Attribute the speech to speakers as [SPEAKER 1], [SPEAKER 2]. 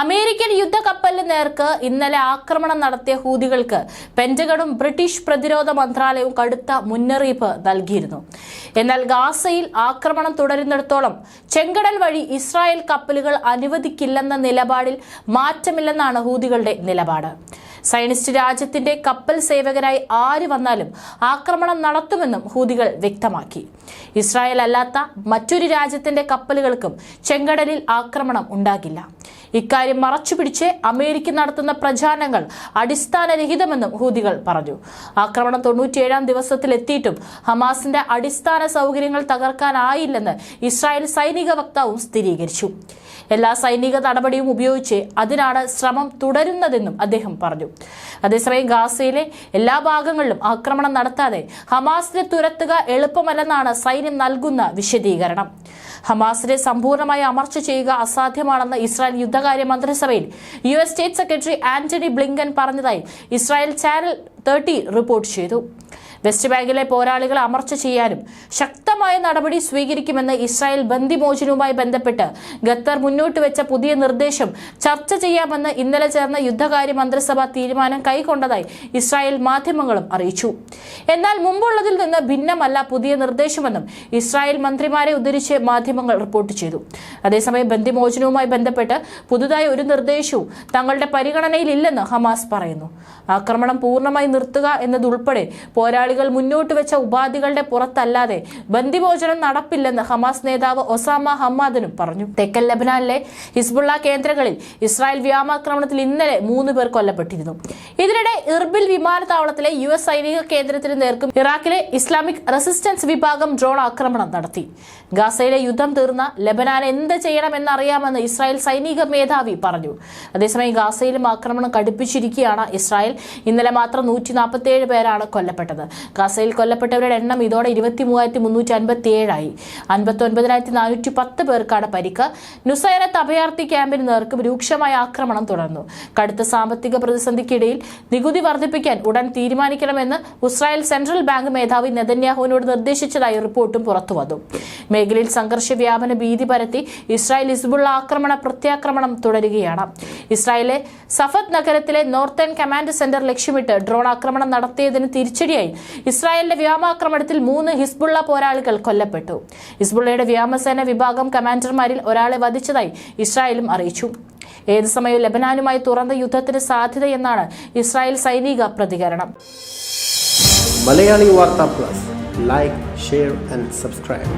[SPEAKER 1] American യുദ്ധക്കപ്പലിന് നേർക്ക് ഇന്നലെ ആക്രമണം നടത്തിയ ഹൂതികൾക്ക് പെന്റഗണും ബ്രിട്ടീഷ് പ്രതിരോധ മന്ത്രാലയവും കടുത്ത മുന്നറിയിപ്പ് നൽകിയിരുന്നു. എന്നാൽ ഗാസയിൽ ആക്രമണം തുടരുന്നിടത്തോളം ചെങ്കടൽ വഴി ഇസ്രായേൽ കപ്പലുകൾ അനുവദിക്കില്ലെന്ന നിലപാടിൽ മാറ്റമില്ലെന്നാണ് ഹൂതികളുടെ നിലപാട്. സയനിസ്റ്റ് രാജ്യത്തിന്റെ കപ്പൽ സേവകരായി ആര് വന്നാലും ആക്രമണം നടത്തുമെന്നും ഹൂതികൾ വ്യക്തമാക്കി. ഇസ്രായേൽ അല്ലാത്ത മറ്റൊരു രാജ്യത്തിന്റെ കപ്പലുകൾക്കും ചെങ്കടലിൽ ആക്രമണം ഉണ്ടാകില്ല. ഇക്കാര്യം മറച്ചുപിടിച്ച് അമേരിക്ക നടത്തുന്ന പ്രചാരണങ്ങൾ അടിസ്ഥാനരഹിതമെന്നും ഹൂതികൾ പറഞ്ഞു. ആക്രമണം തൊണ്ണൂറ്റിയേഴാം ദിവസത്തിലെത്തിയിട്ടും ഹമാസിന്റെ അടിസ്ഥാന സൗകര്യങ്ങൾ തകർക്കാനായില്ലെന്ന് ഇസ്രായേൽ സൈനിക വക്താവും സ്ഥിരീകരിച്ചു. എല്ലാ സൈനിക നടപടിയും ഉപയോഗിച്ച് അതിനാണ് ശ്രമം തുടരുന്നതെന്നും അദ്ദേഹം പറഞ്ഞു. അതേസമയം ഗാസയിലെ എല്ലാ ഭാഗങ്ങളിലും ആക്രമണം നടത്താതെ ഹമാസിനെ തുരത്തുക എളുപ്പമല്ലെന്നാണ് സൈന്യം നൽകുന്ന വിശദീകരണം. ഹമാസിനെ സമ്പൂർണമായി അമർച്ച ചെയ്യുക അസാധ്യമാണെന്ന് ഇസ്രായേൽ യുദ്ധകാര്യ മന്ത്രിസഭയിൽ U S state secretary Antony Blinken പറഞ്ഞതായി ഇസ്രായേൽ ചാനൽ തേർട്ടി റിപ്പോർട്ട് ചെയ്തു. വെസ്റ്റ് ബാങ്കിലെ പോരാളികളെ അമർച്ച ചെയ്യാനും ശക്തമായ നടപടി സ്വീകരിക്കുമെന്ന് ഇസ്രായേൽ ബന്ദിമോചനവുമായി ബന്ധപ്പെട്ട് ഖത്തർ മുന്നോട്ട് വെച്ച പുതിയ നിർദ്ദേശം ചർച്ച ചെയ്യാമെന്ന് ഇന്നലെ ചേർന്ന യുദ്ധകാര്യ മന്ത്രിസഭ തീരുമാനം കൈക്കൊണ്ടതായി ഇസ്രായേൽ മാധ്യമങ്ങളും അറിയിച്ചു. എന്നാൽ മുമ്പുള്ളതിൽ നിന്ന് ഭിന്നമല്ല പുതിയ നിർദ്ദേശമെന്നും ഇസ്രായേൽ മന്ത്രിമാരെ ഉദ്ധരിച്ച് മാധ്യമങ്ങൾ റിപ്പോർട്ട് ചെയ്തു. അതേസമയം ബന്ദിമോചനവുമായി ബന്ധപ്പെട്ട് പുതുതായി ഒരു നിർദ്ദേശവും തങ്ങളുടെ പരിഗണനയിലില്ലെന്ന് ഹമാസ് പറയുന്നു. ആക്രമണം പൂർണമായി നിർത്തുക എന്നതുൾപ്പെടെ പോരാളികൾ മുന്നോട്ട് വെച്ച ഉപാധികളുടെ പുറത്തല്ലാതെ ബന്ദിമോചനം നടപ്പില്ലെന്ന് ഹമാസ് നേതാവ് ഒസാമ ഹമ്മാദിനും പറഞ്ഞു. തെക്കൻ ലബനാനിലെ ഹിസ്ബുള്ള കേന്ദ്രങ്ങളിൽ ഇസ്രായേൽ വ്യോമാക്രമണത്തിൽ ഇന്നലെ മൂന്ന് പേർ കൊല്ലപ്പെട്ടിരുന്നു. ഇതിനിടെ ഇർബിൽ വിമാനത്താവളത്തിലെ യു എസ് സൈനിക കേന്ദ്രത്തിന് നേർക്കും ഇറാഖിലെ ഇസ്ലാമിക് റെസിസ്റ്റൻസ് വിഭാഗം ഡ്രോൺ ആക്രമണം നടത്തി. ഗാസയിലെ യുദ്ധം തീർന്ന ലബനാൻ എന്ത് ചെയ്യണമെന്നറിയാമെന്ന് ഇസ്രായേൽ സൈനിക മേധാവി പറഞ്ഞു. അതേസമയം ഗാസയിലും ആക്രമണം കടുപ്പിച്ചിരിക്കുകയാണ് ഇസ്രായേൽ. ഇന്നലെ മാത്രം നൂറ്റി നാൽപ്പത്തി പേരാണ് കൊല്ലപ്പെട്ടത്. ഗാസയിൽ കൊല്ലപ്പെട്ടവരുടെ എണ്ണം ഇതോടെ ഇരുപത്തി മൂവായിരത്തി മുന്നൂറ്റി അൻപത്തി ഏഴായി അൻപത്തി ഒൻപതിനായിരത്തി നാനൂറ്റി പത്ത് പേർക്കാണ് പരിക്ക്. നുസൈറത്ത് അഭയാർത്ഥി ക്യാമ്പിന് നേർക്കും രൂക്ഷമായ ആക്രമണം തുടർന്നു. കടുത്ത സാമ്പത്തിക പ്രതിസന്ധിക്കിടയിൽ നികുതി വർദ്ധിപ്പിക്കാൻ ഉടൻ തീരുമാനിക്കണമെന്ന് ഇസ്രായേൽ സെൻട്രൽ ബാങ്ക് മേധാവി നെതന്യാഹുവിനോട് നിർദ്ദേശിച്ചതായി റിപ്പോർട്ടും പുറത്തുവന്നു. മേഖലയിൽ സംഘർഷ വ്യാപന ഭീതി പരത്തി ഇസ്രായേൽ ഹിസ്ബുള്ള ആക്രമണ പ്രത്യാക്രമണം തുടരുകയാണ്. ഇസ്രായേലെ സഫദ് നഗരത്തിലെ നോർത്തേൺ കമാൻഡ് സെന്റർ ലക്ഷ്യമിട്ട് ഡ്രോൺ ആക്രമണം നടത്തിയതിന് തിരിച്ചടിയായി ഇസ്രായേലിന്റെ വ്യോമാക്രമണത്തിൽ മൂന്ന് ഹിസ്ബുള്ള പോരാളികൾ കൊല്ലപ്പെട്ടു. ഹിസ്ബുള്ളയുടെ വ്യോമസേന വിഭാഗം കമാൻഡർമാരിൽ ഒരാളെ വധിച്ചതായി ഇസ്രായേലും അറിയിച്ചു. ഏത് സമയവും ലബനാനുമായി തുറന്ന യുദ്ധത്തിന് സാധ്യതയെന്നാണ് ഇസ്രായേൽ സൈനിക പ്രതികരണം.
[SPEAKER 2] Malayali Vartha plus. Like share and subscribe